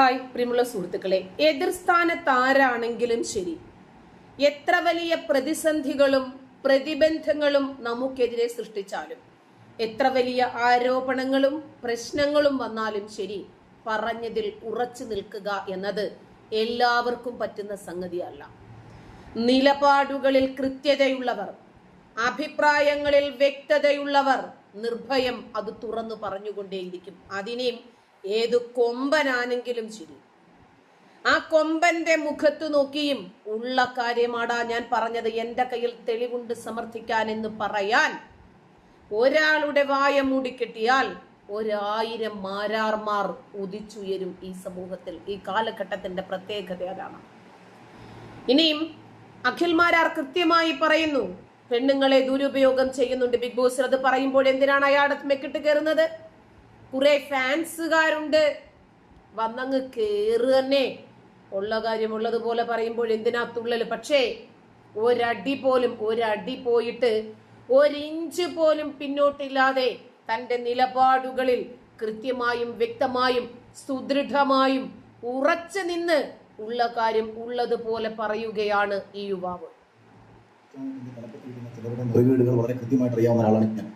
Hi പ്രിയമുള്ള സുഹൃത്തുക്കളെ. എതിർ സ്ഥാനത്ത് ആരാണെങ്കിലും ശരി. എത്ര വലിയ പ്രതിസന്ധികളും പ്രതിബന്ധങ്ങളും നമുക്കെതിരെ സൃഷ്ടിച്ചാലും എത്ര വലിയ ആരോപണങ്ങളും പ്രശ്നങ്ങളും വന്നാലും ശരി പറഞ്ഞതിൽ ഉറച്ചു നിൽക്കുക എന്നത് എല്ലാവർക്കും പറ്റുന്ന സംഗതിയല്ല. നിലപാടുകളിൽ കൃത്യതയുള്ളവർ അഭിപ്രായങ്ങളിൽ വ്യക്തതയുള്ളവർ നിർഭയം അത് തുറന്നു പറഞ്ഞുകൊണ്ടേയിരിക്കും. അതിനെയും ഏത് കൊമ്പനാണെങ്കിലും ശരി. ആ കൊമ്പന്റെ മുഖത്ത് നോക്കിയും ഉള്ള കാര്യമാടാ ഞാൻ പറഞ്ഞത്. എന്റെ കയ്യിൽ തെളിവുണ്ട് സമർത്ഥിക്കാൻ എന്ന് പറയാൻ ഒരാളുടെ വായ മൂടിക്കെട്ടിയാൽ ഒരായിരം മാരാർമാർ ഉദിച്ചുയരും ഈ സമൂഹത്തിൽ. ഈ കാലഘട്ടത്തിന്റെ പ്രത്യേകത അതാണ്. ഇനിയും അഖിൽമാരാർ കൃത്യമായി പറയുന്നു പെണ്ണുങ്ങളെ ദുരുപയോഗം ചെയ്യുന്നുണ്ട് ബിഗ് ബോസിൽ. അത് പറയുമ്പോൾ എന്തിനാണ് അയാളുടെ മെക്കിട്ട് കയറുന്നത്? കുറെ ഫാൻസുകാരുണ്ട്. വന്നങ്ങ് കേറ് തന്നെ ഉള്ള കാര്യം ഉള്ളതുപോലെ പറയുമ്പോൾ എന്തിനാ തുള്ളൽ? പക്ഷേ ഒരടി പോലും ഒരടി പോയിട്ട് ഒരിഞ്ച് പോലും പിന്നോട്ടില്ലാതെ തന്റെ നിലപാടുകളിൽ കൃത്യമായും വ്യക്തമായും സുദൃഢമായും ഉറച്ചു നിന്ന് ഉള്ള കാര്യം ഉള്ളതുപോലെ പറയുകയാണ് ഈ യുവാവ്. വീടുകൾ വളരെ കൃത്യമായിട്ട് അറിയാവുന്ന ഒരാളാണ് ഞാൻ.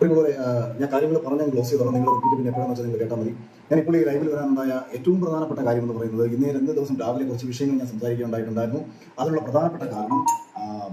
ആ, ഞാൻ കാര്യങ്ങൾ പറഞ്ഞ ക്ലോസ് ചെയ്തോളാം നിങ്ങൾ റിപ്പീറ്റ് പിന്നെ എപ്പോഴാണെന്ന് വെച്ചാൽ നിങ്ങൾ കേട്ടാൽ മതി. ഞാൻ ഇപ്പോൾ ഈ ലൈവിൽ വരാനുണ്ടായ ഏറ്റവും പ്രധാനപ്പെട്ട കാര്യം എന്ന് പറയുന്നത് ഇന്നേ രണ്ട് ദിവസം രാവിലെ കുറച്ച് വിഷയങ്ങൾ ഞാൻ സംസാരിക്കുകയുണ്ടായിട്ടുണ്ടായിരുന്നു അതിനുള്ള പ്രധാനപ്പെട്ട കാരണം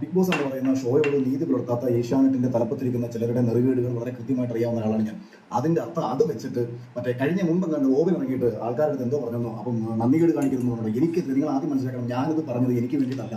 ബിഗ് ബോസ് എന്ന് പറയുന്ന ഷോയോട് നീതി പുലർത്താത്ത ഏഷ്യാനെറ്റിന്റെ തലപ്പത്തിരിക്കുന്ന ചിലരുടെ നെറുകേടുകൾ വളരെ കൃത്യമായിട്ട് അറിയാവുന്ന ആളാണ് ഞാൻ. അതിന്റെ അർത്ഥം അത് വെച്ചിട്ട് മറ്റേ കഴിഞ്ഞ മുമ്പ് കണ്ട് ഓവൻ ഇറങ്ങിയിട്ട് ആൾക്കാരുടെ എന്തോ പറഞ്ഞു അപ്പം നന്ദികേട് കാണിക്കുന്നു എനിക്ക് നിങ്ങൾ ആദ്യം മനസ്സിലാക്കണം. ഞാനിത് പറഞ്ഞത് എനിക്ക് വേണ്ടിയിട്ടല്ല.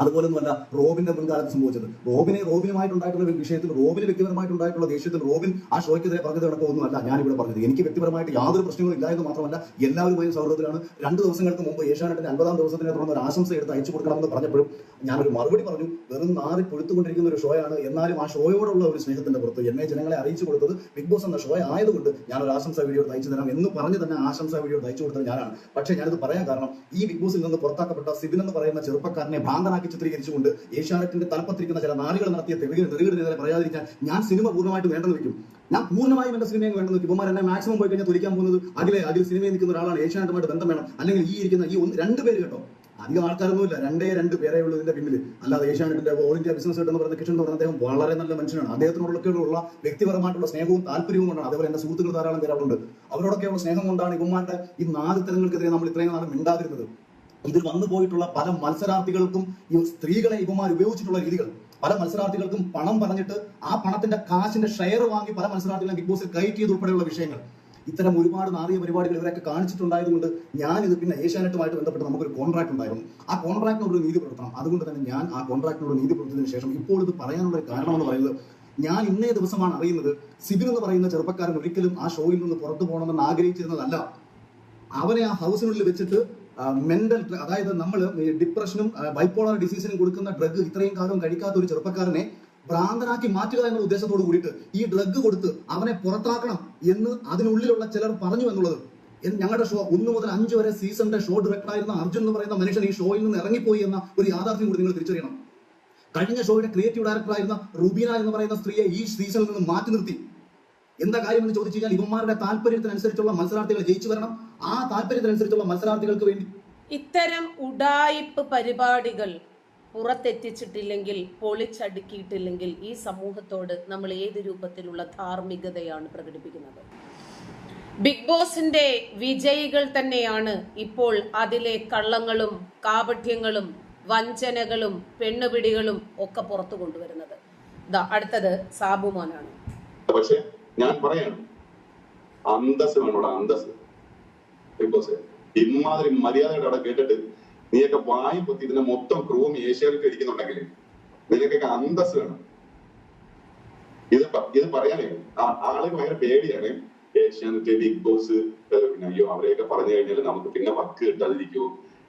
അതുപോലൊന്നുമല്ല റോബിന്റെ മുൻകാലത്ത് സംഭവിച്ചത്. റോബിനെ റോബിനുമായിട്ടുണ്ടായിട്ടുള്ള വിഷയത്തിൽ റോബിന് വ്യക്തിപരമായിട്ടുണ്ടായിട്ടുള്ള ദേഷ്യത്തിൽ റോബിൻ ആ ഷോയ്ക്കെതിരെ പറഞ്ഞത് ഒന്നുമല്ല ഞാനിവിടെ പറഞ്ഞത്. എനിക്ക് വ്യക്തിപരമായിട്ട് യാതൊരു പ്രശ്നങ്ങളും ഇല്ല എന്ന് മാത്രമല്ല എല്ലാവരുമായും സൗഹൃദത്തിലാണ്. രണ്ട് ദിവസങ്ങൾക്ക് മുമ്പ് ഏഷ്യാനെറ്റിന്റെ അൻപതാം ദിവസത്തിനെ തുടർന്ന് ഒരു ആശംസ എടുത്ത് അയച്ചു കൊടുക്കണമെന്ന് പറഞ്ഞപ്പോഴും ഞാനൊരു മറുപടി പറഞ്ഞു. വെറും നാറി പൊഴുത്തുകൊണ്ടിരിക്കുന്ന ഒരു ഷോയാണ്. എന്നാലും ആ ഷോയോടുള്ള ഒരു സ്നേഹത്തിന്റെ പുറത്ത് എന്നെ ജനങ്ങളെ അറിയിച്ചു കൊടുത്തത് ബിഗ് ബോസ് എന്ന ഷോ ആയതുകൊണ്ട് ഞാൻ ഒരു ആശംസ വീഡിയോ അയച്ചു തരാം എന്ന് പറഞ്ഞ് തന്നെ ആശംസ വീഡിയോ അയച്ചു കൊടുത്തത് ഞാനാണ്. പക്ഷേ ഞാനിത് പറയാൻ കാരണം ഈ ബിഗ് ബോസിൽ നിന്ന് പുറത്താക്കപ്പെട്ട സിബിൻ എന്ന് പറയുന്ന ചെറുപ്പക്കാരനെ ഭ്രാന്തനാക്കി ചിത്രീകരിച്ചുകൊണ്ട് ഏഷ്യാനെറ്റിന്റെ തലപ്പത്തിരിക്കുന്ന ചില നാളുകൾ നടത്തിയ തെളിവ് നെറുകെതിരെ പറയാതിരിക്കാൻ ഞാൻ സിനിമ പൂർണമായിട്ട് വേണ്ടെന്ന് വെക്കും ഞാൻ പൂർണമായും എന്റെ സിനിമയും വേണ്ടെന്ന് വെക്കും ഇവന്മാർ എന്നെ മാക്സിമം പോയി കഴിഞ്ഞാൽ തുലിക്കാൻ പോകുന്നത് അഖിലെ അഖിൽ സിനിമയിൽ നിൽക്കുന്ന ഒരാളാണ് ഏഷ്യാനെറ്റുമായിട്ട് ബന്ധം വേണം. അല്ലെങ്കിൽ ഈ ഇരിക്കുന്ന ഈ ഒന്ന് രണ്ട് പേര് കേട്ടോ. അധികം ആൾക്കാരൊന്നുമില്ല. രണ്ടേ രണ്ട് പേരെ ഉള്ളൂ ഇതിന്റെ പിന്നിൽ അല്ലാതെ ഏഷ്യാനെറ്റിന്റെ ഓൾ ഇന്ത്യ ബിസിനസ് എന്ന് പറയുന്ന കിഷൻ പറഞ്ഞ അദ്ദേഹം വളരെ നല്ല മനുഷ്യനാണ്. അദ്ദേഹത്തിനോടൊക്കെയുള്ള വ്യക്തിപരമായിട്ടുള്ള സ്നേഹവും താല്പര്യവും കൊണ്ടാണ് അതേപോലെ എന്റെ സുഹൃത്തുക്കൾ ധാരാളം പേര് അവരോടൊക്കെയുള്ള സ്നേഹം കൊണ്ടാണ് ഇവന്മാരുടെ ഈ നാല് തലങ്ങൾക്കെതിരെ നമ്മൾ ഇത്രയും നാളും മിണ്ടാതിരുന്നത്. ഇതിൽ വന്നു പോയിട്ടുള്ള പല മത്സരാർത്ഥികൾക്കും ഈ സ്ത്രീകളെ ഇവമാർ ഉപയോഗിച്ചിട്ടുള്ള രീതികൾ. പല മത്സരാർത്ഥികൾക്കും പണം പറഞ്ഞിട്ട് ആ പണത്തിന്റെ കാശിന്റെ ഷെയർ വാങ്ങി പല മത്സരാർത്ഥികളെ ബിഗ് ബോസിൽ കയറ്റിയത് ഉൾപ്പെടെയുള്ള വിഷയങ്ങൾ. ഇത്തരം ഒരുപാട് നാറിയ പരിപാടികൾ ഇവരൊക്കെ കാണിച്ചിട്ടുണ്ടായതുകൊണ്ട് ഞാൻ ഇത് പിന്നെ ഏഷ്യാനെറ്റുമായിട്ട് ബന്ധപ്പെട്ട് നമുക്കൊരു കോൺട്രാക്ട് ഉണ്ടായിരുന്നു. ആ കോൺട്രാക്ടിനോട് നീതി പുലർത്തണം. അതുകൊണ്ട് തന്നെ ഞാൻ ആ കോൺട്രാക്ടിനോട് നീതി പുലർത്തിയതിനു ശേഷം ഇപ്പോൾ ഇത് പറയാനുള്ള ഒരു കാരണം എന്ന് പറയുന്നത് ഞാൻ ഇന്നേ ദിവസമാണ് അറിയുന്നത് സിബിൻ എന്ന് പറയുന്ന ചെറുപ്പക്കാരൻ ഒരിക്കലും ആ ഷോയിൽ നിന്ന് പുറത്തു പോകണമെന്ന് ആഗ്രഹിച്ചിരുന്നതല്ല. അവനെ ആ ഹൗസിനുള്ളിൽ വെച്ചിട്ട് മെന്റൽ അതായത് നമ്മൾ ഡിപ്രഷനും ബൈപ്പോളർ ഡിസീസിനും കൊടുക്കുന്ന ഡ്രഗ് ഇത്രയും കാലം കഴിക്കാത്ത ഒരു ചെറുപ്പക്കാരനെ ഭ്രാന്തനാക്കി മാറ്റുക എന്നുള്ള ഉദ്ദേശത്തോട് കൂടിയിട്ട് ഈ ഡ്രഗ് കൊടുത്ത് അവനെ പുറത്താക്കണം എന്ന് അതിനുള്ളിലുള്ള ചിലർ പറഞ്ഞു എന്നുള്ളത്. ഞങ്ങളുടെ ഷോ ഒന്ന് മുതൽ അഞ്ച് വരെ സീസണിന്റെ ഷോ ഡയറക്ടറായിരുന്ന അർജുൻ എന്ന് പറയുന്ന മനുഷ്യൻ ഈ ഷോയിൽ നിന്ന് ഇറങ്ങിപ്പോയി എന്ന ഒരു യാഥാർത്ഥ്യം കൂടി നിങ്ങൾ തിരിച്ചറിയണം. കഴിഞ്ഞ ഷോയുടെ ക്രിയേറ്റീവ് ഡയറക്ടറായിരുന്ന റുബീന എന്ന് പറയുന്ന സ്ത്രീയെ ഈ സീസണിൽ നിന്ന് മാറ്റി നിർത്തി. എന്താ കാര്യം എന്ന് ചോദിച്ചു കഴിഞ്ഞാൽ ഇവന്മാരുടെ താല്പര്യത്തിനനുസരിച്ചുള്ള മത്സരാർത്ഥികൾ ജയിച്ചു വരണം. ആ താല്പര്യത്തിനനുസരിച്ചുള്ള മത്സരാർത്ഥികൾക്ക് വേണ്ടി. ഇത്തരം ഉഡായിപ്പ് പരിപാടികൾ പുറത്തെത്തിച്ചിട്ടില്ലെങ്കിൽ പൊളിച്ചടുക്കിയിട്ടില്ലെങ്കിൽ ഈ സമൂഹത്തോട് നമ്മൾ ഏത് രൂപത്തിലുള്ള ധാർമ്മികതയാണ് പ്രകടിപ്പിക്കുന്നത്? ബിഗ് ബോസിന്റെ വിജയികൾ തന്നെയാണ് ഇപ്പോൾ അതിലെ കള്ളങ്ങളും കാപഠ്യങ്ങളും വഞ്ചനകളും പെണ്ണുപിടികളും ഒക്കെ പുറത്തു കൊണ്ടുവരുന്നത്. ദാ അടുത്തത് സാബുമോനാണ്. പക്ഷെ ഞാൻ പറയാണ് അന്തസ് വേണോടാ അന്തസ് ബിഗ് ബോസ് ഇമാതിരി മര്യാദയുടെ അവിടെ കേട്ടിട്ട് നീയൊക്കെ വായി പൊത്തി ഇതിനെ മൊത്തം ക്രൂം ഏഷ്യയിലേക്ക് ഇരിക്കുന്നുണ്ടെങ്കിൽ നിനക്കൊക്കെ അന്തസ് വേണം. ഇത് ഇത് പറയാനേ ആളുകൾ ഭയങ്കര പേടിയാണ്. ഏഷ്യാനെറ്റ് ബിഗ് ബോസ് പിന്നെ അയ്യോ അവരെയൊക്കെ പറഞ്ഞു കഴിഞ്ഞാൽ നമുക്ക് പിന്നെ വർക്ക് കിട്ടാതിരിക്കുമോ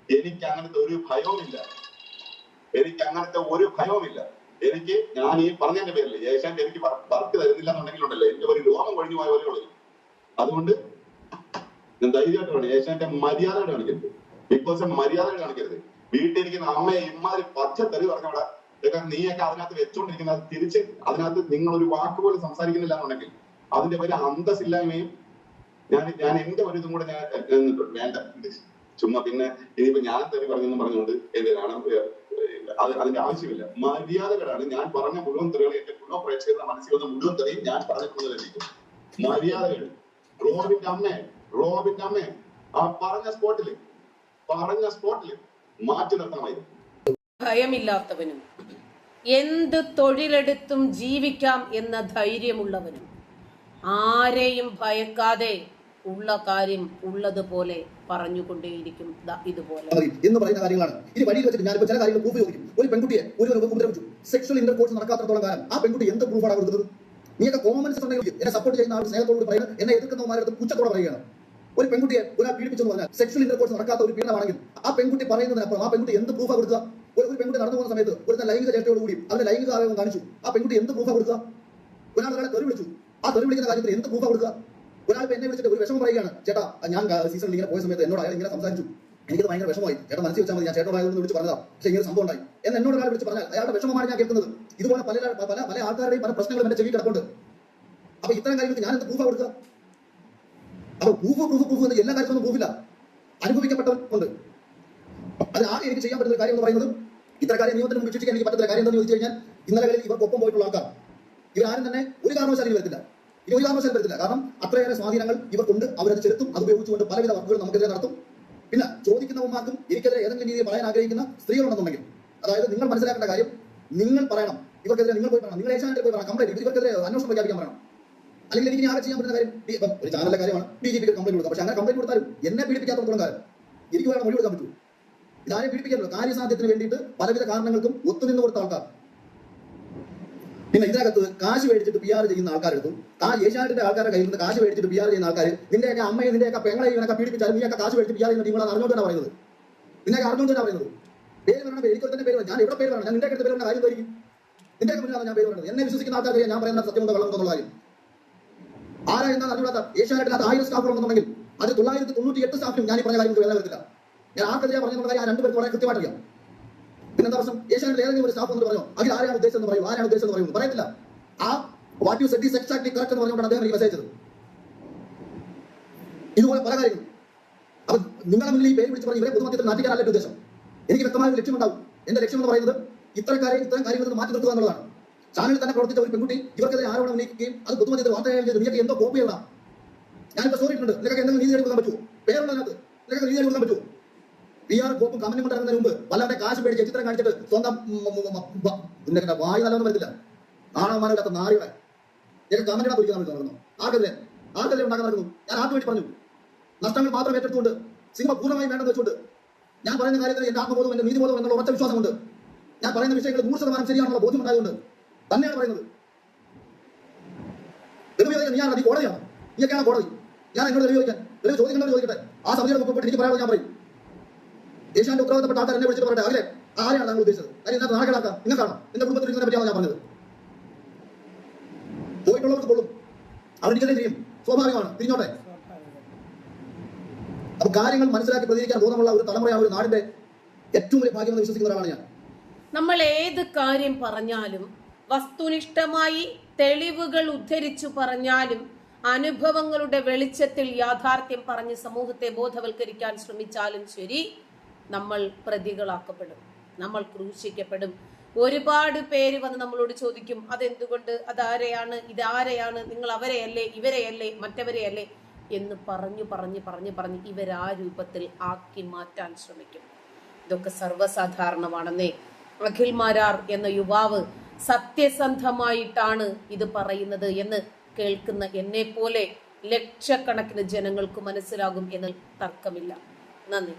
എനിക്ക് അങ്ങനത്തെ ഒരു ഭയവുമില്ല. എനിക്ക് അങ്ങനത്തെ ഒരു ഭയവുമില്ല. എനിക്ക് ഞാൻ ഈ പറഞ്ഞതിന്റെ പേരിൽ ഏഷ്യാനെറ്റ് എനിക്ക് വർക്ക് തരുന്നില്ല എന്നുണ്ടെങ്കിലുണ്ടല്ലോ എന്റെ ഒരു രോമം കൊഴിഞ്ഞു പോയ പോലെ ഉള്ളു അതുകൊണ്ട് ഞാൻ ധൈര്യമായിട്ട് പറഞ്ഞു ജയശാന്റെ മര്യാദ കാണിക്കരുത് ബിഗ് ബോസ് മര്യാദ കാണിക്കരുത് വീട്ടിലിരിക്കുന്ന അമ്മയെ ഇമ്മാര് പച്ച തെറി പറഞ്ഞവിടെ നീയൊക്കെ അതിനകത്ത് വെച്ചോണ്ടിരിക്കുന്ന തിരിച്ച് അതിനകത്ത് നിങ്ങൾ ഒരു വാക്ക് പോലും സംസാരിക്കുന്നില്ല എന്നുണ്ടെങ്കിൽ അതിന്റെ പേര് അന്തസ്സില്ലായ്മയും ഞാൻ ഞാൻ എന്റെ ഒരു ഇതും കൂടെ ഞാൻ വേണ്ട ചുമ്മാ പിന്നെ ഇനിയിപ്പോ ഞാൻ തെറി പറഞ്ഞെന്ന് പറഞ്ഞുകൊണ്ട് എന്റെ അത് അതിന്റെ ആവശ്യമില്ല. മര്യാദകളാണ്. ഞാൻ പറഞ്ഞ മുഴുവൻ തെറികൾ എന്റെ മുഴുവൻ പ്രേക്ഷകരുടെ മനസ്സിൽ വന്ന മുഴുവൻ തെറിയും ഞാൻ പറഞ്ഞിട്ടുള്ളതായിരിക്കും മര്യാദകൾ. റോബിന്റെ അമ്മ റോബിന്റെ അമ്മ. ആ പറഞ്ഞ സ്പോട്ടിൽ പറഞ്ഞ സ്പോട്ടിൽ മാറ്റി നിർത്തണമായിരുന്നു. ഭയമില്ലാത്തവനും എന്ത് തൊഴിലെടുത്തും ജീവിക്കാം എന്ന ധൈര്യമുള്ളവനും ആരെയും ഭയക്കാതെ ഉള്ള കാര്യം ഉള്ളതുപോലെ പറഞ്ഞുകൊണ്ടേയിരിക്കും ഇതുപോലെ. എന്ന് പറയുന്ന കാര്യങ്ങളാണ്. ഇനി വഴിയിൽ വെച്ചിട്ട് ഞാനിപ്പോ ചില കാര്യങ്ങൾ പ്രൂഫ് ഒരു പെൺകുട്ടിയെ ഒരു ഉപദ്രവിച്ചു. സെക്ഷൽ ഇന്റർകോഴ്സ് നടക്കാത്തത്തോളം കാലം ആ പെൺകുട്ടി എന്ത് പ്രൂഫാണ് കൊടുത്തത് നീയൊക്കെ കോമൺ സെൻസ് ഉണ്ടെങ്കിൽ എന്നെ സപ്പോർട്ട് ചെയ്യുന്ന ആൾ സ്നേഹത്തോട് പറയുന്നത് എന്നെ എതിർക്കുന്നവന്മാരുടെ പുച്ചത്തോടെ പറയുകയാണ്. ഒരു പെൺകുട്ടിയെ ഒരാൾ പീഡിപ്പിച്ചെന്ന് പറഞ്ഞാൽ സെക്ഷൽ ഇന്റർകോഴ്സ് നടക്കാത്ത ഒരു പീഡനമാണെങ്കിൽ ആ പെൺകുട്ടി പറയുന്നതിനപ്പുറം ആ പെൺകുട്ടി എന്ത് പ്രൂഫ് കൊടുക്കുക? ഒരു പെൺകുട്ടി നടന്നു പോകുന്ന സമയത്ത് ഒരു ലൈംഗിക ചേട്ടയോട് കൂടി അവരെ ലൈംഗിക ആവേശം കാണിച്ചു. ആ പെൺകുട്ടി എന്ത് പ്രൂഫ് കൊടുക്കുക? ഒരാൾ തെറി വിളിച്ചു. ആ തെറി വിളിക്കുന്ന കാര്യത്തിൽ എന്ത് പ്രൂഫ് കൊടുക്കുക? ഒരാൾ എന്നെ വിളിച്ചിട്ട് ഒരു വിഷമം പറയുകയാണ് ചേട്ടാ ഞാൻ സീസണിൽ ഇങ്ങനെ പോയ സമയത്ത് എന്നോട് അയാൾ ഇങ്ങനെ സംസാരിച്ചു. എനിക്കത് ഭയങ്കര വിഷമമായി. ചേട്ടാ മനസ്സിൽ വെച്ചാൽ മതി ഞാൻ ചേട്ടനായതുകൊണ്ട് വിളിച്ച് പറഞ്ഞതാ. പക്ഷേ ഇങ്ങനെ സംഭവം ഉണ്ടായി. എന്ന് എന്നോട് ഒരാൾ വിളിച്ച് പറഞ്ഞാൽ അയാളുടെ വിഷമമാണ് ഞാൻ കേൾക്കുന്നത്. ഇതുപോലെ പല പല പല ആൾക്കാരുടെയും പല പ്രശ്നങ്ങളും എന്റെ ചെവി കിടപ്പുണ്ട്. അപ്പൊ ഇത്തരം കാര്യങ്ങൾക്ക് ഞാൻ എന്ത് പ്രൂഫാ കൊടുക്കുക? അപ്പൊ പ്രൂഫ് പ്രൂഫ് പ്രൂഫ് എന്ന് എല്ലാ കാര്യത്തിലും പ്രൂഫില്ല അനുഭവിക്കപ്പെട്ടവൻ ഉണ്ട്. അത് ആകെ എനിക്ക് ചെയ്യാൻ പറ്റുന്ന കാര്യം എന്ന് പറയുന്നത് ഇത്ര കാര്യം നിയമത്തിന് മുമ്പ് ശിക്ഷിക്കാൻ എനിക്ക് പറ്റുന്ന കാര്യം എന്താണെന്ന് ചോദിച്ചു കഴിഞ്ഞാൽ ഇന്നലകളിൽ ഇവർക്കൊപ്പം പോയിട്ടുള്ള ആൾക്കാർ. ഇവരാരും തന്നെ ഒരു കാരണവശാലും വരത്തില്ല. ഇനി ഒരു കാരണവശാലും വരത്തില്ല കാരണം അത്രയേറെ സ്വാധീനങ്ങൾ ഇവർക്കുണ്ട്. അവരത് ചെലുത്തും. അത് ഉപയോഗിച്ചുകൊണ്ട് പലവിധ വർക്കുകൾ നമുക്കെതിരെ നടത്തും. പിന്നെ ചോദിക്കുന്നവന്മാർക്കും എനിക്കെതിരെ ഏതെങ്കിലും രീതിയിൽ പറയാൻ ആഗ്രഹിക്കുന്ന സ്ത്രീകളുണ്ടെന്നുണ്ടെങ്കിൽ അതായത് നിങ്ങൾ മനസ്സിലാക്കേണ്ട കാര്യം നിങ്ങൾ പറയണം. ഇവർക്കെതിരെ നിങ്ങൾ പോയി പറയണം. നിങ്ങൾ ഏഷ്യാനെറ്റിൽ പോയി പറയണം. കംപ്ലൈന്റ്. ഇവർക്കെതിരെ അന്വേഷണം പ്രഖ്യാപിക്കാൻ പറയണം. അല്ലെങ്കിൽ എനിക്ക് ആകെ ചെയ്യാൻ പറ്റുന്ന കാര്യം ഒരു ചാനലിലെ കാര്യമാണ്. ബി ജെ പിക്ക് കംപ്ലൈന്റ് കൊടുക്കാം പക്ഷെ അങ്ങനെ കംപ്ലൈന്റ് കൊടുത്താലും എന്നെ പീഡിപ്പിക്കാത്തത്തോളം കാലം എനിക്ക് വേണം മൊഴി കൊടുക്കാൻ പറ്റൂ. ഇതാരെ പീഡിപ്പിക്കാറുള്ളൂ കാര്യസാധ്യത്തിന് വേണ്ടിയിട്ട് പലവിധ കാരണങ്ങൾക്കും ഒത്തുനിന്ന് കൊടുത്ത ആൾക്കാർ. പിന്നെ ഇതിനകത്ത് കാശ് മേടിച്ചിട്ട് പി ആർ ചെയ്യുന്ന ആൾക്കാരെടുത്തും. ആ ഏഷ്യാനെറ്റിന്റെ ആൾക്കാരെ കയ്യിൽ നിന്ന് കാശ് മേടിച്ചിട്ട് പി ആർ ചെയ്യുന്ന ആൾക്കാർ നിന്റെയൊക്കെ അമ്മയെ നിന്റെയൊക്കെ പെങ്ങളെ ഇവനൊക്കെ പീഡിപ്പിച്ചാൽ നീയൊക്കെ കാശ് മേടിച്ച് പി ആർ ചെയ്യുന്ന ടീമുകളാണ് അറിഞ്ഞോണ്ട് തന്നെ പറയുന്നത്. നിന്നെയൊക്കെ അറിഞ്ഞോണ്ട് തന്നെ പറയുന്നത്. പേര് പറയണം എനിക്ക് തന്നെ പേര് ഞാൻ എവിടെ പേര് പറയണം? ഞാൻ നിന്റെ അടുത്ത് പേര് കാര്യം എന്തായിരിക്കും? നിന്റെ മുന്നിലാണ് ഞാൻ പേര് പറയുന്നത് എന്നെ വിശ്വസിക്കുന്ന ആൾക്കാർ ഞാൻ പറയുന്ന സത്യമുണ്ടോ കള്ളം കാര്യം. ആരാ എന്നാൽ അറിഞ്ഞൂടാത്ത ഏഷ്യാനെറ്റിനകത്ത് ആയിരം സ്റ്റാഫ് ഉണ്ടെന്നുണ്ടെങ്കിൽ അത് തൊള്ളായിരത്തി തൊണ്ണൂറ്റി എട്ട് സ്റ്റാഫിനും ഞാൻ ഈ പറഞ്ഞ കാര്യങ്ങൾക്ക് വേദന വരത്തില്ല. ഞാൻ ആർക്കെതിരെ പറഞ്ഞ കാര്യം ആ രണ്ടുപേർക്ക് വളരെ കൃത്യമായിട്ട് അറിയാം പിന്നെന്താ പ്രശ്നം? ഏഷ്യാനെറ്റിൽ ഏതെങ്കിലും ഒരു സ്റ്റാഫ് എന്ന് പറയും? അതിൽ ആരെയാണ് ഉദ്ദേശം എന്ന് പറയും ആരാണ് ഉദ്ദേശം എന്ന് പറയും പറയത്തില്ല. ആ what you set is exactly correct എന്ന് പറഞ്ഞുകൊണ്ടാണ് അദ്ദേഹം എനിക്ക് മെസ്സേജ് ചെയ്തത് ഇതുപോലെ പല കാര്യങ്ങളും. അപ്പൊ നിങ്ങളുടെ മുന്നിൽ ഈ പേര് വിളിച്ച് പറഞ്ഞു ഇവരെ പൊതുമധ്യത്തിൽ നാട്ടിക്കാനല്ല ഉദ്ദേശം. എനിക്ക് വ്യക്തമായ ഒരു ലക്ഷ്യമുണ്ടാവും. എന്റെ ലക്ഷ്യം എന്ന് പറയുന്നത് ഇത്തരക്കാരെ ഇത്തരം കാര്യങ്ങളിൽ മാറ്റി നിർത്തുക എന്നുള്ളതാണ്. ചാനലിൽ തന്നെ പ്രവർത്തിച്ച ഒരു പെൺകുട്ടി ഇവർക്കെതിരെ ആരോപണം ഉന്നയിക്കുകയും അത് പൊതുമധ്യത്തിൽ വാർത്ത ചെയ്തു നിങ്ങൾക്ക് എന്തോ കോപ്പി ചെയ്യണം ഞാനിപ്പോ സോറിയിട്ടുണ്ട് ഇട്ടുണ്ട് നിനക്ക് എന്തെങ്കിലും നീതി കൊടുക്കാൻ പറ്റുമോ പേരുള്ളതിനകത്ത് നിനക്ക് നീതി കൊടുക്കാൻ പറ്റുമോ പി ആർ കമന്റും കൊണ്ട് ഇറങ്ങുന്ന മുമ്പ് വല്ലാതെ കാശ് പേടിച്ച് ചിത്രം കാണിച്ചിട്ട് സ്വന്തം വായു നല്ലൊന്നും വരത്തില്ല. ആണവന്മാരില്ലാത്ത നാരിയുടെ ഞങ്ങൾ കമന്റ് ഇടാൻ പിടിക്കാൻ നടക്കുന്നു ആർക്കെതിരെ? ആർക്കെതിരെ ഉണ്ടാക്കാൻ നടക്കുന്നു? ഞാൻ ആർക്ക് വേണ്ടി പറഞ്ഞു? നഷ്ടങ്ങൾ മാത്രം ഏറ്റെടുത്തുകൊണ്ട് സിനിമ പൂർണമായും വേണ്ടെന്ന് വെച്ചുകൊണ്ട് ഞാൻ പറയുന്ന കാര്യത്തിൽ എന്റെ ആത്മബോധം എന്റെ നീതിബോധം എന്നുള്ള ഒറ്റ വിശ്വാസമുണ്ട്. ഞാൻ പറയുന്ന വിഷയങ്ങൾ നൂറ് ശതമാനം ശരിയാണെന്നുള്ള ബോധ്യം ഉണ്ടായതുകൊണ്ട് തന്നെയാണ് പറയുന്നത്. തെളിവ് നീ കോടതിയാണ്? നീയൊക്കെയാണ് കോടതി? ഞാൻ എന്നോട് ചോദിക്കാൻ ചോദിക്കട്ടെ. ആ സമിതിയുടെ എനിക്ക് പറയാനുള്ളത് ഞാൻ പറയും. ഏഷ്യാന്റെ ഉത്തരവാദിത്തപ്പെട്ട ആൾക്കാർ എന്നെ വിളിച്ചിട്ട് പറയട്ടെ അകലെ ആരെയാണ് താങ്കൾ ഉദ്ദേശിച്ചത്? കാര്യം ഇതിനകത്ത് നിങ്ങൾ നിങ്ങൾക്കാണോ എന്റെ കുടുംബത്തിൽ ഇതിനെ പറ്റിയാണ് ഞാൻ പറഞ്ഞത്. പോയിട്ടുള്ളവർക്ക് കൊള്ളും. അവരിക്കലേ ചെയ്യും സ്വാഭാവികമാണ്. തിരിഞ്ഞോട്ടെ. അപ്പൊ കാര്യങ്ങൾ മനസ്സിലാക്കി പ്രതികരിക്കാൻ ബോധമുള്ള ഒരു തലമുറ ഒരു നാടിന്റെ ഏറ്റവും വലിയ ഭാഗ്യമെന്ന് വിശ്വസിക്കുന്ന ഒരാളാണ് ഞാൻ. നമ്മൾ ഏത് കാര്യം പറഞ്ഞാലും വസ്തുനിഷ്ഠമായി തെളിവുകൾ ഉദ്ധരിച്ചു പറഞ്ഞാലും അനുഭവങ്ങളുടെ വെളിച്ചത്തിൽ യാഥാർത്ഥ്യം പറഞ്ഞ് സമൂഹത്തെ ബോധവൽക്കരിക്കാൻ ശ്രമിച്ചാലും ശരി നമ്മൾ പ്രതികളാക്കപ്പെടും. നമ്മൾ ക്രൂശിക്കപ്പെടും. ഒരുപാട് പേര് വന്ന് നമ്മളോട് ചോദിക്കും അതെന്തുകൊണ്ട്? അതാരെയാണ്? ഇതാരെയാണ്? നിങ്ങൾ അവരെയല്ലേ? ഇവരെയല്ലേ? മറ്റവരെയല്ലേ? എന്ന് പറഞ്ഞു പറഞ്ഞു പറഞ്ഞു പറഞ്ഞ് ഇവരാ രൂപത്തിൽ ആക്കി മാറ്റാൻ ശ്രമിക്കും. ഇതൊക്കെ സർവസാധാരണമാണെന്നേ. അഖിൽമാരാർ എന്ന യുവാവ് സത്യസന്ധമായിട്ടാണ് ഇത് പറയുന്നത് എന്ന് കേൾക്കുന്ന എന്നെ പോലെ ലക്ഷക്കണക്കിന് ജനങ്ങൾക്ക് മനസ്സിലാകും എന്ന് തർക്കമില്ല. നന്ദി.